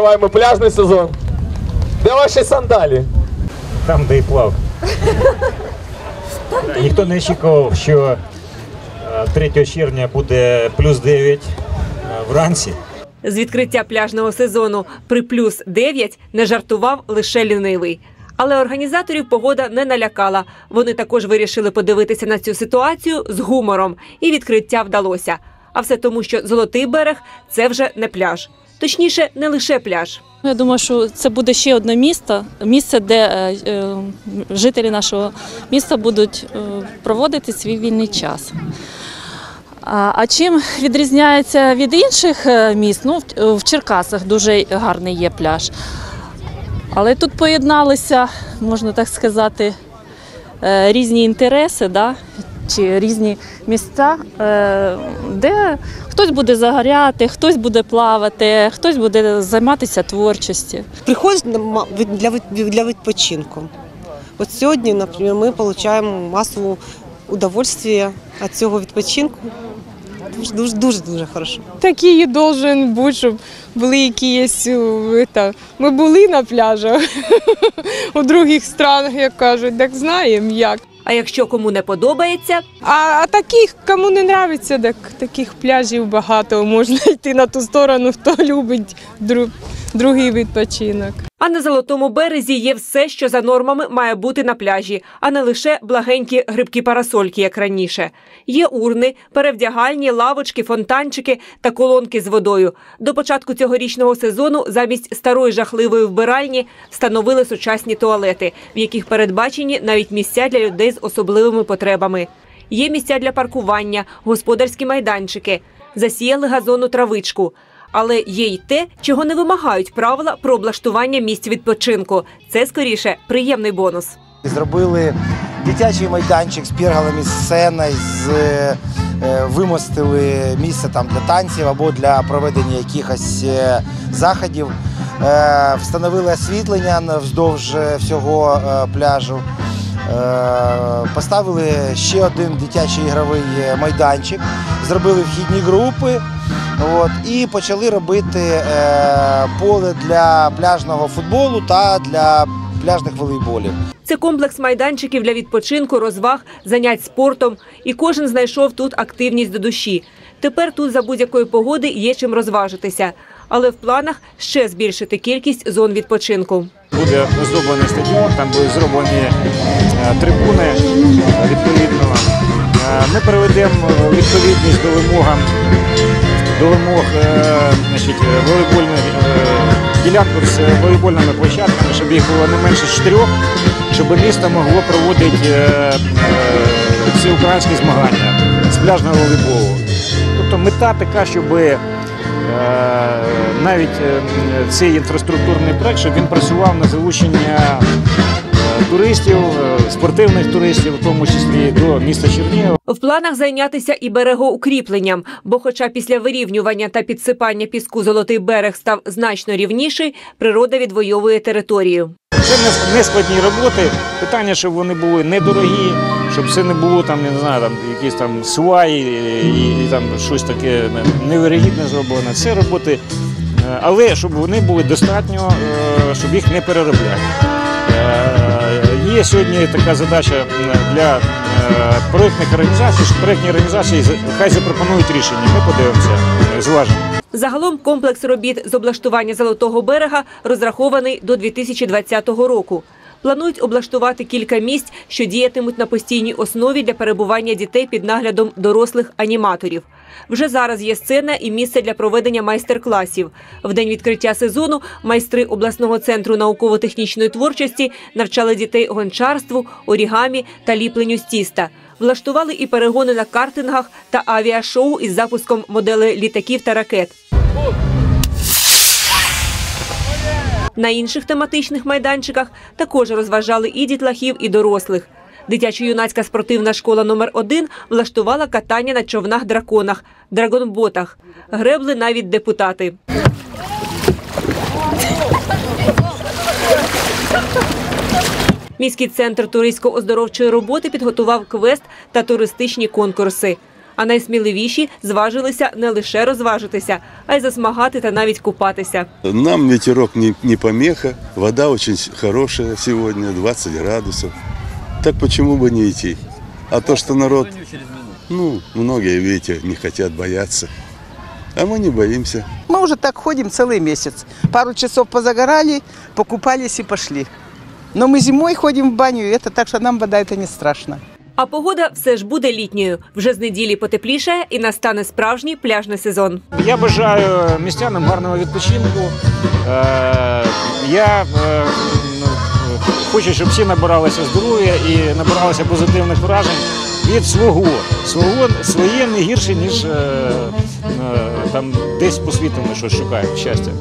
відкриваємо пляжний сезон. Де ваші сандалі? Там, де і плав. Ніхто не очікував, що е, 3 червня буде плюс 9 е, вранці. З відкриття пляжного сезону при плюс 9 не жартував лише лінивий. Але організаторів погода не налякала. Вони також вирішили подивитися на цю ситуацію з гумором, і відкриття вдалося. А все тому, що золотий берег це вже не пляж. Точніше, не лише пляж. Я думаю, що це буде ще одне місто, місце, де е, е, жителі нашого міста будуть е, проводити свій вільний час. А, чим відрізняється від інших міст? Ну, в, Черкасах дуже гарний є пляж. Але тут поєдналися, можна так сказати, різні інтереси, да? Чи різні місця, е, де хтось буде загоряти, хтось буде плавати, хтось буде займатися творчістю. приходять на ма- від- для, відпочинку. От сьогодні, наприклад, ми отримуємо масове удовольствие від цього відпочинку. Дуже дуже дуже дуже хорошо. такий і должен бути, щоб були якісь е, это, Ми були на пляжах у других странах, як кажуть, так знаємо як. А якщо кому не подобається, А, таких, кому не нравиться, так таких пляжів багато. Можна йти на ту сторону, хто любить дру, другий відпочинок. А на золотому березі є все, що за нормами має бути на пляжі, а не лише благенькі грибкі парасольки, як раніше. Є урни, перевдягальні, лавочки, фонтанчики та колонки з водою. До початку цьогорічного сезону замість старої жахливої вбиральні встановили сучасні туалети, в яких передбачені навіть місця для людей з особливими потребами. Є місця для паркування, господарські майданчики, засіяли газону травичку. Але є й те, чого не вимагають правила про облаштування місць відпочинку. Це скоріше приємний бонус. Зробили дитячий майданчик з піргалами, з сценою, з, е, вимостили місце там для танців або для проведення якихось е, заходів. Е, встановили освітлення вздовж всього пляжу. Е, Поставили ще один дитячий ігровий майданчик, зробили вхідні групи от, і почали робити е, поле для пляжного футболу та для пляжних волейболів. Це комплекс майданчиків для відпочинку, розваг, занять спортом. І кожен знайшов тут активність до душі. Тепер тут за будь-якої погоди є чим розважитися. Але в планах ще збільшити кількість зон відпочинку. Буде оздоблений стадіон, там будуть зроблені е, трибуни відповідно. Е, Ми приведемо відповідність до вимогам до вимог е, значить, волейбольних е, з волейбольними площадками, щоб їх було не менше чотирьох, щоб місто могло проводити е, всеукраїнські змагання з пляжного волейболу. Тобто мета така, щоб навіть е, цей інфраструктурний проект, щоб він працював на залучення е, туристів, е, спортивних туристів, в тому числі до міста Чернігова. В планах зайнятися і берегоукріпленням, бо, хоча після вирівнювання та підсипання піску золотий берег став значно рівніший, природа відвоює територію. Це не- не складні роботи. Питання, щоб вони були недорогі, щоб це не було там, не знаю, там якісь там сваї і, і там щось таке невирогідне зроблено. Це роботи, але щоб вони були достатньо, е, щоб їх не переробляти. Е, Є сьогодні така задача для е, проєктних організацій, що проєктні організації хай запропонують рішення. Ми подивимося, е, зважимо. Загалом комплекс робіт з облаштування золотого берега розрахований до 2020 року. Планують облаштувати кілька місць, що діятимуть на постійній основі для перебування дітей під наглядом дорослих аніматорів. Вже зараз є сцена і місце для проведення майстер-класів. В день відкриття сезону майстри обласного центру науково-технічної творчості навчали дітей гончарству, орігамі та ліпленню з тіста. Влаштували і перегони на картингах та авіашоу із запуском моделей літаків та ракет. На інших тематичних майданчиках також розважали і дітлахів, і дорослих. Дитячо-юнацька спортивна школа номер 1 влаштувала катання на човнах-драконах, драгонботах. Гребли навіть депутати. Міський центр туристсько-оздоровчої роботи підготував квест та туристичні конкурси. А найсміливіші зважилися не лише розважитися, а й засмагати та навіть купатися. Нам ветерок не, не помеха, вода очень с- хорошая сегодня, 20 градусов. Так почему бы не идти? А то, что народ, ну, многие, видите, не хотят бояться. А мы не боимся. Мы уже так ходим целый месяц. Пару часов позагорали, покупались и пошли. Но мы зимой ходим в баню, и это так что нам вода это не страшно. А погода все ж буде літньою. Вже з неділі потепліше і настане справжній пляжний сезон. Я бажаю містянам гарного відпочинку. Е, Я е, ну, хочу, щоб всі набиралися здоров'я і набиралися позитивних вражень від свого. Свого своє не гірше, ніж е, там десь по світу ми щось шукаємо щастя.